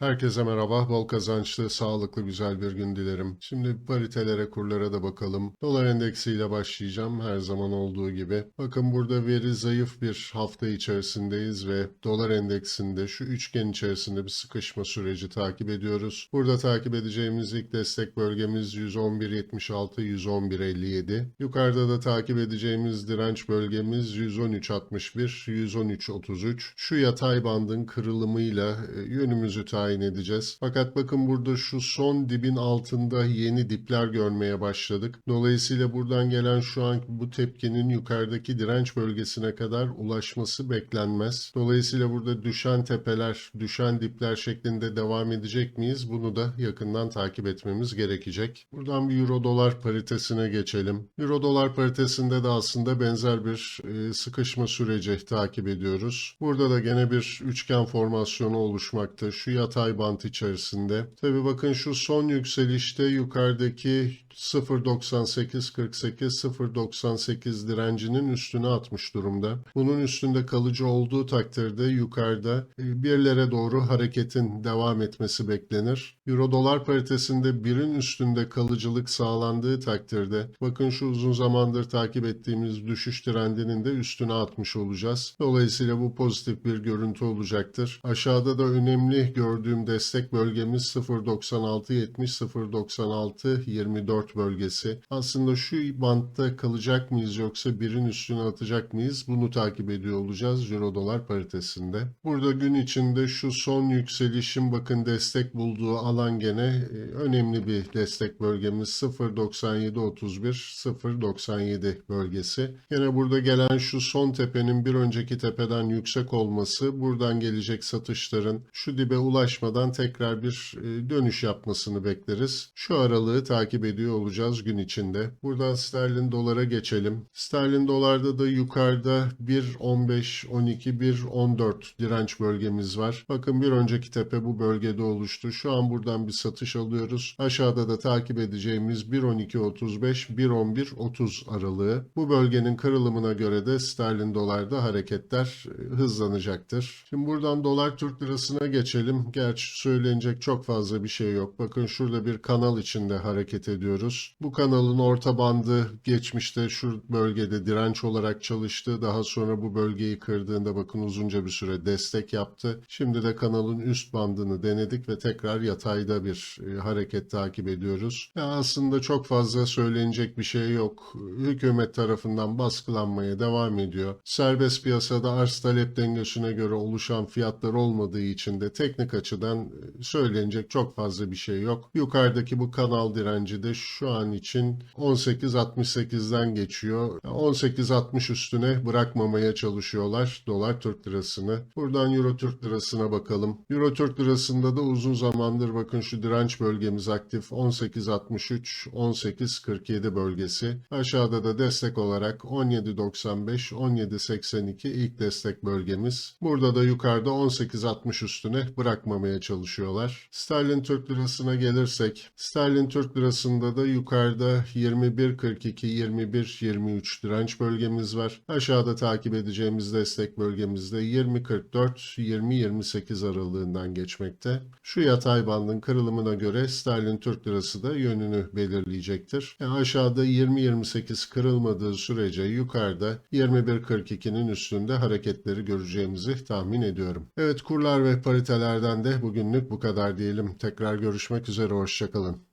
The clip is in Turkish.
Herkese merhaba, bol kazançlı, sağlıklı, güzel bir gün dilerim. Şimdi paritelere, kurlara da bakalım. Dolar endeksiyle başlayacağım her zaman olduğu gibi. Bakın burada veri zayıf bir hafta içerisindeyiz ve dolar endeksinde şu üçgen içerisinde bir sıkışma süreci takip ediyoruz. Burada takip edeceğimiz ilk destek bölgemiz 111.76, 111.57. Yukarıda da takip edeceğimiz direnç bölgemiz 113.61, 113.33. Şu yatay bandın kırılımıyla e, yönümüzü tayin edeceğiz. Fakat bakın burada şu son dibin altında yeni dipler görmeye başladık. Dolayısıyla buradan gelen şu an bu tepkinin yukarıdaki direnç bölgesine kadar ulaşması beklenmez. Dolayısıyla burada düşen tepeler, düşen dipler şeklinde devam edecek miyiz? Bunu da yakından takip etmemiz gerekecek. Buradan bir euro dolar paritesine geçelim. Euro dolar paritesinde de aslında benzer bir e, sıkışma süreci takip ediyoruz. Burada da gene bir üçgen formasyonu oluşmakta. Şu yatay bant içerisinde. Tabi bakın şu son yükselişte yukarıdaki 0.9848 0.98 direncinin üstüne atmış durumda. Bunun üstünde kalıcı olduğu takdirde yukarıda e, birlere doğru hareketin devam etmesi beklenir. Euro dolar paritesinde birin üstünde kalıcılık sağlandığı takdirde bakın şu uzun zamandır takip ettiğimiz düşüş trendinin de üstüne atmış olacağız. Dolayısıyla bu pozitif bir görüntü olacaktır. Aşağıda da önemli gördüğüm destek bölgemiz 0.9670 0.9624 bölgesi. Aslında şu bantta kalacak mıyız yoksa birin üstüne atacak mıyız? Bunu takip ediyor olacağız Euro dolar paritesinde. Burada gün içinde şu son yükselişin bakın destek bulduğu alan gene e, önemli bir destek bölgemiz 0.9731 0.97 bölgesi. Gene burada gelen şu son tepenin bir önceki tepeden yüksek olması buradan gelecek satışların şu dibe ulaşmadan tekrar bir e, dönüş yapmasını bekleriz. Şu aralığı takip ediyor olacağız gün içinde. Buradan sterlin dolara geçelim. Sterlin dolarda da yukarıda 1.15, 12, 1.14 direnç bölgemiz var. Bakın bir önceki tepe bu bölgede oluştu. Şu an buradan bir satış alıyoruz. Aşağıda da takip edeceğimiz 1.12.35, 1.11.30 aralığı. Bu bölgenin kırılımına göre de sterlin dolarda hareketler e, hızlanacaktır. Şimdi buradan dolar Türk lirasına geçelim. Gerçi söylenecek çok fazla bir şey yok. Bakın şurada bir kanal içinde hareket ediyoruz. Bu kanalın orta bandı geçmişte şu bölgede direnç olarak çalıştı. Daha sonra bu bölgeyi kırdığında bakın uzunca bir süre destek yaptı. Şimdi de kanalın üst bandını denedik ve tekrar yatayda bir e, hareket takip ediyoruz. Ya aslında çok fazla söylenecek bir şey yok. Hükümet tarafından baskılanmaya devam ediyor. Serbest piyasada arz talep dengesine göre oluşan fiyatlar olmadığı için de teknik açıdan e, söylenecek çok fazla bir şey yok. Yukarıdaki bu kanal direnci de şu an için 18.68'den geçiyor. 18.60 üstüne bırakmamaya çalışıyorlar dolar Türk lirasını. Buradan euro Türk lirasına bakalım. Euro Türk lirasında da uzun zamandır bakın şu direnç bölgemiz aktif 18.63 18.47 bölgesi. Aşağıda da destek olarak 17.95 17.82 ilk destek bölgemiz. Burada da yukarıda 18.60 üstüne bırakmamaya çalışıyorlar. Sterlin Türk lirasına gelirsek, Sterlin Türk lirasında da yukarıda 21.42, 21.23 direnç bölgemiz var. Aşağıda takip edeceğimiz destek bölgemizde 20.44, 20.28 aralığından geçmekte. Şu yatay bandın kırılımına göre Sterlin Türk lirası da yönünü belirleyecektir. Yani aşağıda 20.28 kırılmadığı sürece yukarıda 21.42'nin üstünde hareketleri göreceğimizi tahmin ediyorum. Evet kurlar ve paritelerden bugünlük bu kadar diyelim. Tekrar görüşmek üzere, hoşçakalın.